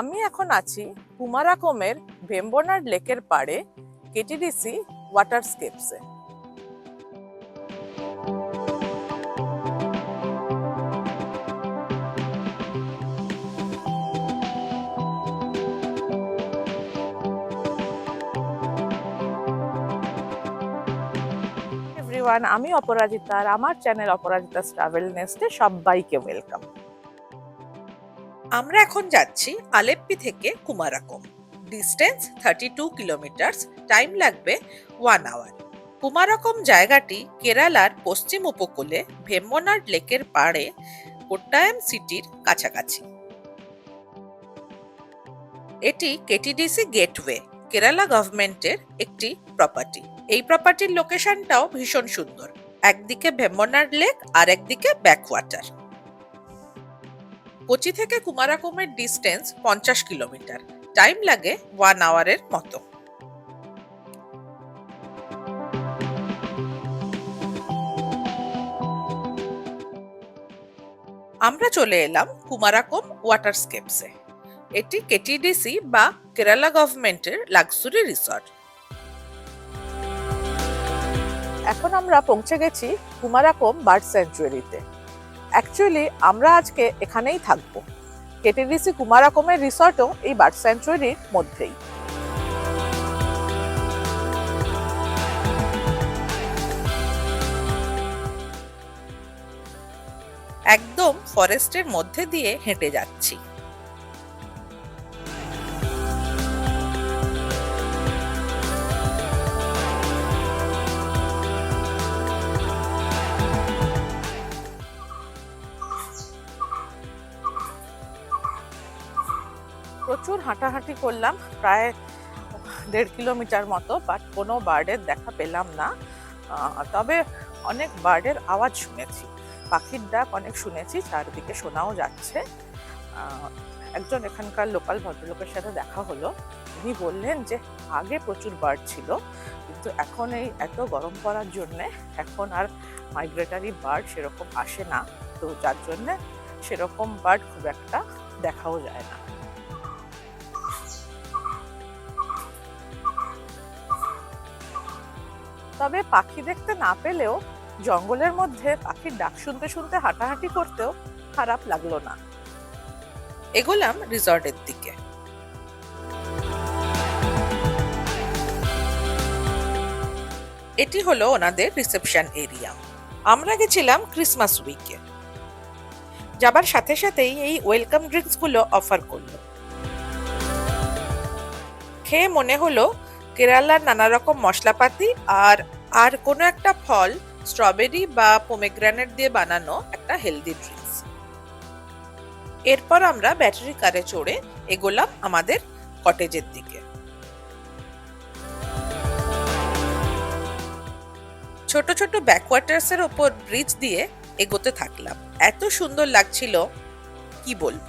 আমি এখন আছি কুমারাকোমের ভেম্বনাড লেকের পাড়ে, কেটিডিসি ওয়াটারস্কেপসে এভরিওয়ান আমি অপরাজিতা আর আমার চ্যানেল অপরাজিতা ট্রাভেল নেস্টে সবাইকে ওয়েলকাম। আমরা এখন যাচ্ছি আলেপ্পি থেকে Kumarakom. Distance thirty two kilometres time লাগবে ওয়ান আওয়ার কুমারকম জায়গাটি কেরালার পশ্চিম উপকূলে ভেম্বনাড লেকের পাড়ে কোট্টায়াম সিটির কাছাকাছি। এটি কেটিডিসি গেটওয়ে কেরালা গভর্নমেন্টের একটি প্রপার্টি এই প্রপার্টির লোকেশনটাও ভীষণ সুন্দর। একদিকে ভেম্বনাড লেক আর একদিকে ব্যাকওয়াটার কোচি থেকে কুমারাকোমের ডিস্টেন্স পঞ্চাশ কিলোমিটার। টাইম লাগে ওয়ান আওয়ারের মতো। আমরা চলে এলাম কুমারাকোম ওয়াটারস্কেপসে এটি কেটিডিসি বা কেরালা গভর্নমেন্টের লাক্সুরি রিসর্ট এখন আমরা পৌঁছে গেছি কুমারাকোম বার্ড স্যাঞ্চুয়ারিতে অ্যাকচুয়ালি আমরা আজকে এখানেই থাকব। কেটিডিসি কুমারাকমের রিসর্টও এই বার্ড স্যাঞ্চুয়ারির মধ্যেই। একদম ফরেস্টের মধ্যে দিয়ে হেঁটে যাচ্ছি। প্রচুর হাঁটাহাঁটি করলাম, প্রায় দেড় কিলোমিটার মতো বাট কোনো বার্ডের দেখা পেলাম না। তবে অনেক বার্ডের আওয়াজ শুনেছি, পাখির ডাক অনেক শুনেছি, চারদিকে শোনাও যাচ্ছে। একজন এখানকার লোকাল ভদ্রলোকের সাথে দেখা হলো। উনি বললেন যে, আগে প্রচুর বার্ড ছিল, কিন্তু এখন এই এত গরম পড়ার জন্যে এখন আর মাইগ্রেটারি বার্ড সেরকম আসে না। তো যার জন্যে সেরকম বার্ড খুব একটা দেখাও যায় না। তবে পাখি দেখতে না পেলেও জঙ্গলের মধ্যে পাখির ডাক শুনতে শুনতে হাঁটাহাঁটি করতেও খারাপ লাগল না। এগোলাম রিসর্টের দিকে। এটি হলো ওনাদের রিসেপশন এরিয়া। আমরা গেছিলাম ক্রিসমাস উইকে। যাবার সাথে সাথেই এই ওয়েলকাম ড্রিঙ্কসগুলো অফার করল। খেয়ে মনে হলো কেরালার নানা রকম মশলাপাতি আর আর কোনো একটা ফল, স্ট্রবেরি বা পোমেগ্রানেট দিয়ে বানানো একটা হেলদি ড্রিঙ্কস এরপর আমরা ব্যাটারি কারে চড়ে এগোলাম আমাদের কটেজের দিকে। ছোট ছোট ব্যাকওয়াটার্সের ওপর ব্রিজ দিয়ে এগোতে থাকলাম। এত সুন্দর লাগছিল, কি বলব?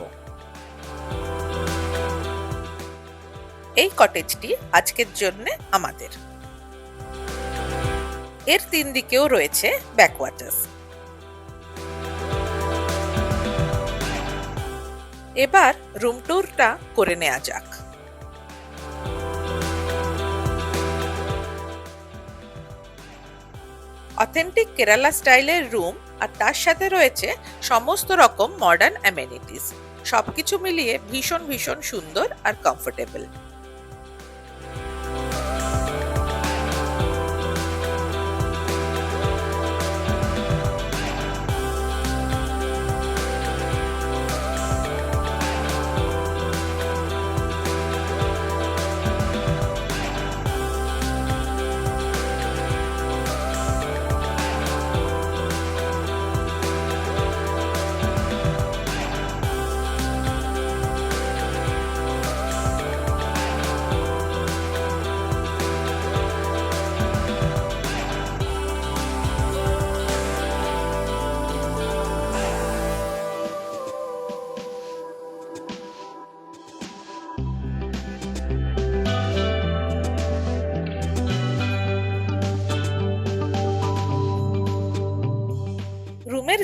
এই কটেজটি আজকের জন্য আমাদের। এর তিন দিকেও রয়েছে ব্যাকওয়াটার্স এবার রুম ট্যুরটা করে নেওয়া যাক। অথেন্টিক কেরালা স্টাইলের রুম আর তার সাথে রয়েছে সমস্ত রকম মডার্ন অ্যামেনিটিস সবকিছু মিলিয়ে ভীষণ ভীষণ সুন্দর আর কমফোর্টেবল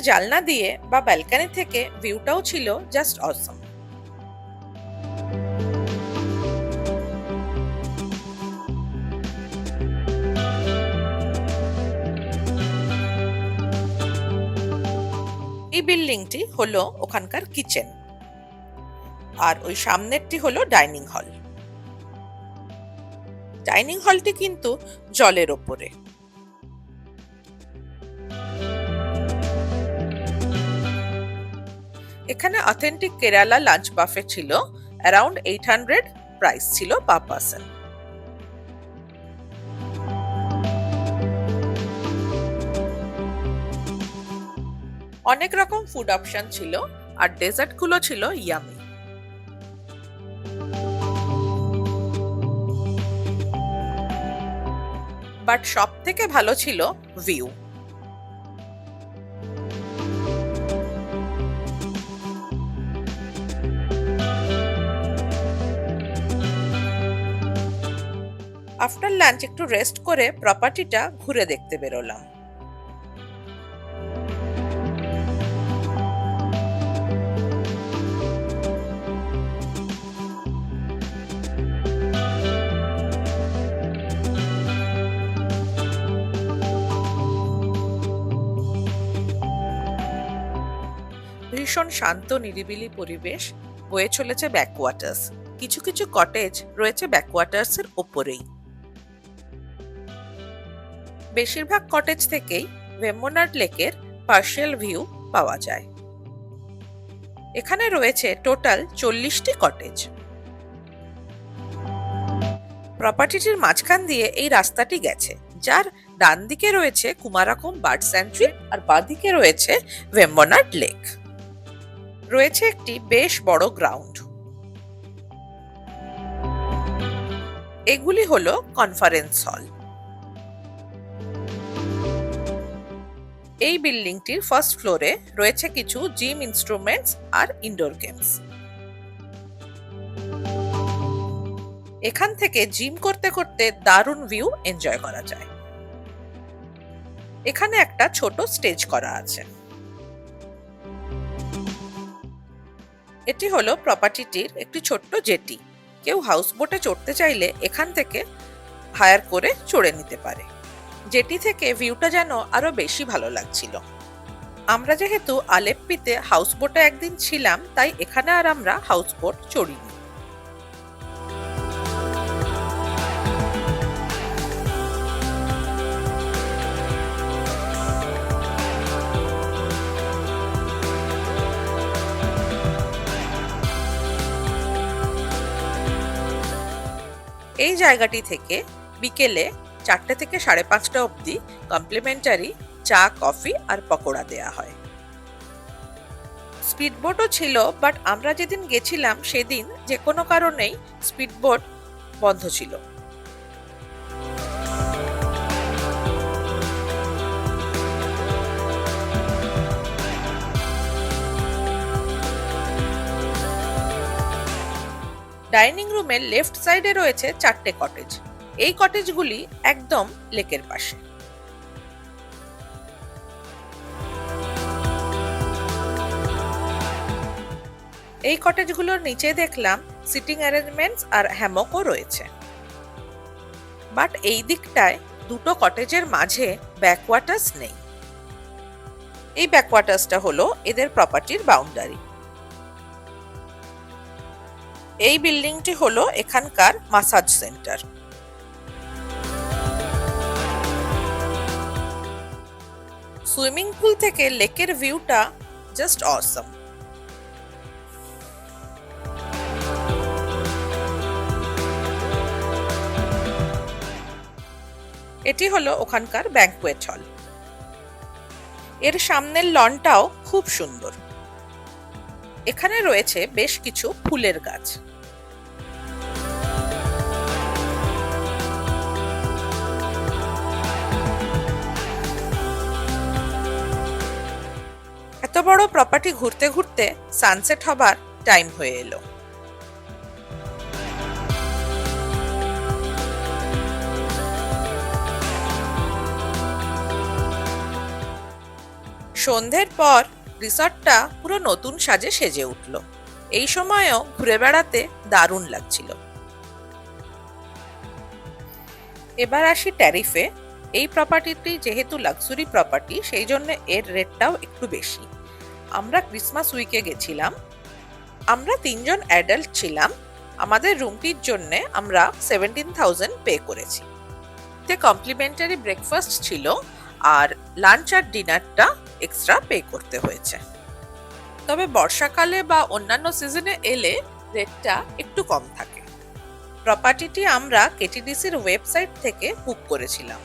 জালনা দিয়ে বা ব্যালকানি থেকে ভিউটাও ছিল জাস্ট অসম এই বিল্ডিংটি হলো ওখানকার কিচেন আর ওই সামনেরটি হলো ডাইনিং হল ডাইনিং হলটি কিন্তু জলের ওপরে। এখানে অথেন্টিক কেরালা লাঞ্চ বাফে ছিল অ্যারাউন্ড এইট হান্ড্রেড প্রাইস ছিল পার পার্সন অনেক রকম ফুড অপশন ছিল আর ডেজার্টগুলো ছিল ইয়ামি বাট সব থেকে ভালো ছিল ভিউ আফটার লাঞ্চ একটু রেস্ট করে প্রপার্টিটা ঘুরে দেখতে বেরোলাম। ভীষণ শান্ত, নিরিবিলি পরিবেশ বয়ে চলেছে ব্যাকওয়াটার্স কিছু কিছু কটেজ রয়েছে ব্যাকওয়াটার্সের ওপরেই। বেশিরভাগ কটেজ থেকেই ভেম্বনাড লেকের পার্শিয়াল ভিউ পাওয়া যায়। এখানে রয়েছে টোটাল চল্লিশটি কটেজ প্রপার্টিটির মাঝখান দিয়ে এই রাস্তাটি গেছে, যার ডান দিকে রয়েছে কুমারাকম বার্ড স্যাঞ্চুরি আর বাঁদিকে রয়েছে ভেম্বনাড লেক রয়েছে একটি বেশ বড় গ্রাউন্ড এগুলি হলো কনফারেন্স হল এই বিল্ডিংটির ফার্স্ট ফ্লোরে রয়েছে কিছু জিম ইনস্ট্রুমেন্টস আর ইনডোর গেমস। এখান থেকে জিম করতে করতে দারুণ ভিউ এনজয় করা যায়। এখানে একটা ছোট স্টেজ করা আছে। এটি হলো প্রপার্টিটির একটি ছোট্ট জেটি। কেউ হাউস বোটে চড়তে চাইলে এখান থেকে হায়ার করে চড়ে নিতে পারে। জেটি থেকে ভিউটা যেন আরও বেশি ভালো লাগছিল। আমরা যেহেতু আলেপ্পিতে হাউস বোটে একদিন ছিলাম, তাই এখানে আর আমরা হাউস বোট চড়িনি। এই জায়গাটি থেকে বিকেলে চারটে থেকে সাড়ে পাঁচটা অবধি কমপ্লিমেন্টারি চা কফি আর পকোড়া দেয়া হয়। স্পিডবোটও ছিল বাট আমরা যেদিন গেছিলাম সেদিন যে কোনো কারণেই স্পিডবোট বন্ধ ছিল। ডাইনিং রুমের লেফট সাইডে রয়েছে চারটে কটেজ এই কটেজগুলি একদম লেকের পাশে। এই কটেজগুলোর নিচে দেখলাম সিটিং অ্যারেঞ্জমেন্টস আর হ্যামকও রয়েছে। বাট এই দিকটায় দুটো কটেজের মাঝে ব্যাকওয়াটার্স নেই। এই ব্যাকওয়াটার্সটা হলো এদের প্রপার্টির বাউন্ডারি এই বিল্ডিংটি হলো এখানকার মাসাজ সেন্টার সুইমিং পুল থেকে লেকের ভিউটা জাস্ট অসম এটি হলো ওখানকার ব্যাংকুয়েট হল এর সামনের লনটাও খুব সুন্দর। এখানে রয়েছে বেশ কিছু ফুলের গাছ। এত বড় প্রপার্টি ঘুরতে ঘুরতে সানসেট হবার টাইম হয়ে এলো। সন্ধ্যের পর রিসর্টটা পুরো নতুন সাজে সেজে উঠল। এই সময়ও ঘুরে বেড়াতে দারুণ লাগছিল। এবার আসি ট্যারিফে এই প্রপার্টিটি যেহেতু লাক্সুরি প্রপার্টি সেই জন্য এর রেটটাও একটু বেশি। আমরা ক্রিসমাস উইকে গেছিলাম। আমরা তিনজন অ্যাডাল্ট ছিলাম। আমাদের রুমটির জন্যে আমরা সেভেন্টিন থাউজেন্ড পে করেছি। তে কমপ্লিমেন্টারি ব্রেকফাস্ট ছিল আর লাঞ্চ আর ডিনারটা এক্সট্রা পে করতে হয়েছে। তবে বর্ষাকালে বা অন্যান্য সিজনে এলে রেটটা একটু কম থাকে। প্রপার্টিটি আমরা কেটিডিসির ওয়েবসাইট থেকে বুক করেছিলাম।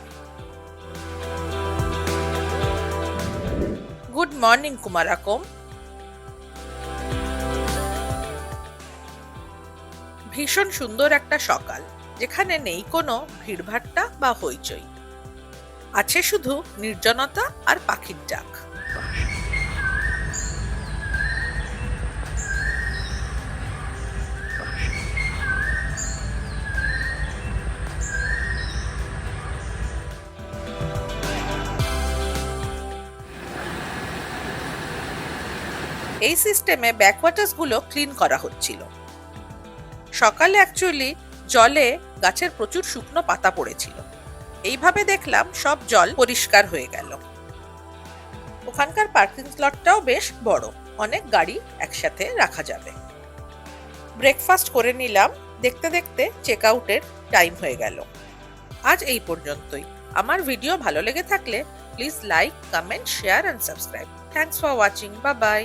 গুড মর্নিং কুমারাকম ভীষণ সুন্দর একটা সকাল, যেখানে নেই কোনো ভিড়ভাট্টা বা হইচই। আছে শুধু নির্জনতা আর পাখির ডাক। এই সিস্টেমে ব্যাকওয়াটার্সগুলো ক্লিন করা হচ্ছিল। সকালে অ্যাকচুয়ালি জলে গাছের প্রচুর শুকনো পাতা পড়েছিল। এইভাবে দেখলাম সব জল পরিষ্কার হয়ে গেল। ওখানকার পার্কিং স্লটটাও বেশ বড়। অনেক গাড়ি একসাথে রাখা যাবে। ব্রেকফাস্ট করে নিলাম। দেখতে দেখতে চেক আউটের টাইম হয়ে গেল। আজ এই পর্যন্তই। আমার ভিডিও ভালো লেগে থাকলে please like comment share and subscribe thanks for watching বা বাই